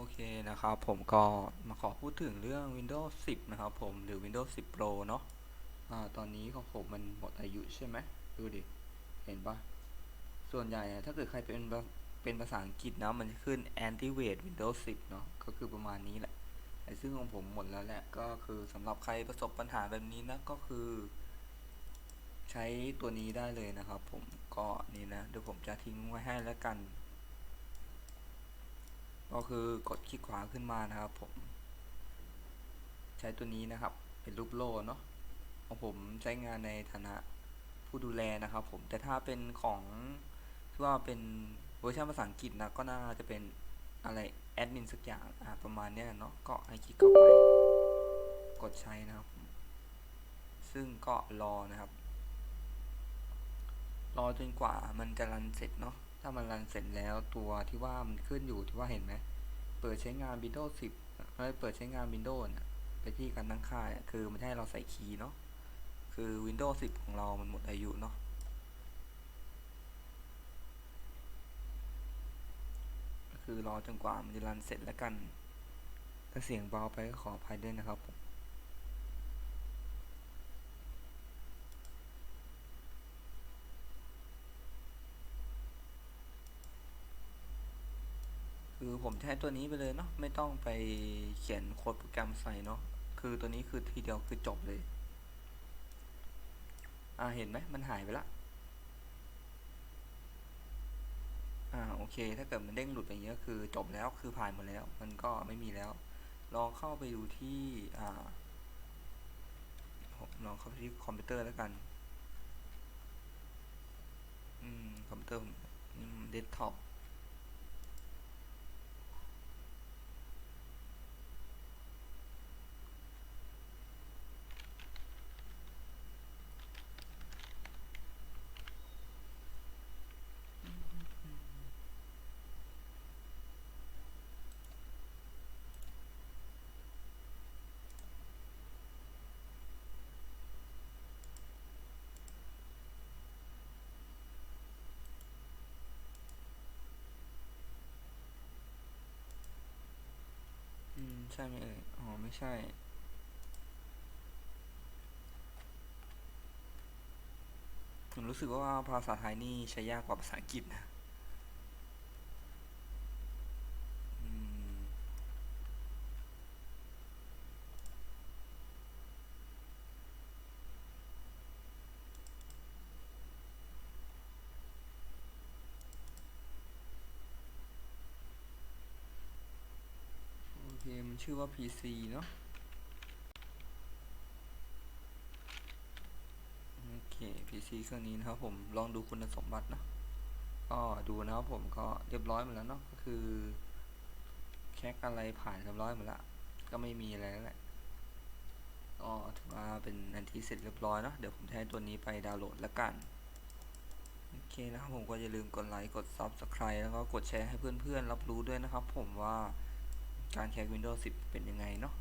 โอเคนะครับ ผมก็มาขอพูดถึงเรื่อง Windows 10 นะครับผมหรือ Windows 10 Pro เนาะอ่าตอนนี้ของผมมันหมดอายุใช่ไหมดูดิ เห็นปะส่วนใหญ่ถ้าเกิดใครเป็นเป็นภาษาอังกฤษนะมันจะขึ้น Antivirus Windows 10 เนาะก็คือประมาณนี้แหละไอ้ซึ่งของผมหมดแล้วแหละ ก็คือสำหรับใครประสบปัญหาแบบนี้นะก็คือ ใช้ตัวนี้ได้เลยนะครับ ผมก็นี่นะเดี๋ยวผมจะทิ้งไว้ให้แล้วกัน ก็คือกดคลิกขวาขึ้นมานะครับผม ใช้ตัวนี้นะครับ เป็นรูปโล่เนาะของผมใช้งานในฐานะผู้ดูแลนะครับผมแต่ถ้าเป็นของที่ว่าเป็นเวอร์ชันภาษาอังกฤษนะก็น่าจะเป็นอะไรแอดมินสักอย่างอ่าประมาณนี้เนาะก็ให้คลิกเข้าไป กดใช้นะครับ ซึ่งก็รอนะครับ รอจนกว่ามันจะรันเสร็จเนาะ ถ้ามันรันเสร็จแล้วตัวที่ว่ามันขึ้นอยู่ที่ว่าเห็นไหมเปิดใช้งาน Windows 10เอ้ยเปิดใช้งาน Windows นะไปที่การตั้งค่ายคือมันให้เราใส่คีย์เนาะคือ Windows 10 ของเรามันหมดอายุเนาะคือรอจนกว่ามันจะรันเสร็จแล้วกัน ถ้าเสียงเบาไปก็ขออภัยด้วยนะครับผม คือผมใช้ตัวนี้ไปเลยเนาะไม่ต้องไปเขียนโค้ดโปรแกรมใส่เนาะคือตัวนี้คือทีเดียวคือจบเลย อ่าเห็นไหมมันหายไปละอ่าโอเค ถ้าเกิดมันเด้งหลุดไปอย่างเงี้ยคือจบแล้วคือผ่านหมดแล้ว มันก็ไม่มีแล้ว ลองเข้าไปดูที่อ่าลองเข้าไปที่คอมพิวเตอร์แล้วกัน อืมคอมพิวเตอร์ผมนี่เดสก์ท็อป อืม ใช่ไหมเอ่ยอ๋อไม่ใช่ ผมรู้สึกว่าภาษาไทยนี่ใช้ยากกว่าภาษาอังกฤษนะอืมโอเค มัน ชื่อว่า PC เนาะโอเค PC เครื่องนี้นะครับผมลองดูคุณสมบัตินะก็ดูนะครับผมก็เรียบร้อยหมดแล้วเนาะก็คือแคกอะไรผ่านเรียบร้อยหมดละก็ไม่มีอะไรแล้วแหละก็ถือว่าเป็นอันที่เสร็จเรียบร้อยเนาะเดี๋ยวผมจะให้ตัวนี้ไปดาวน์โหลดแล้วกันโอเคนะครับผมก็อย่าลืมกดไลค์กด Subscribe แล้วก็กดแชร์ให้เพื่อนๆรับรู้ด้วยนะครับผมว่า การแคก Windows 10 เป็นยังไงเนาะ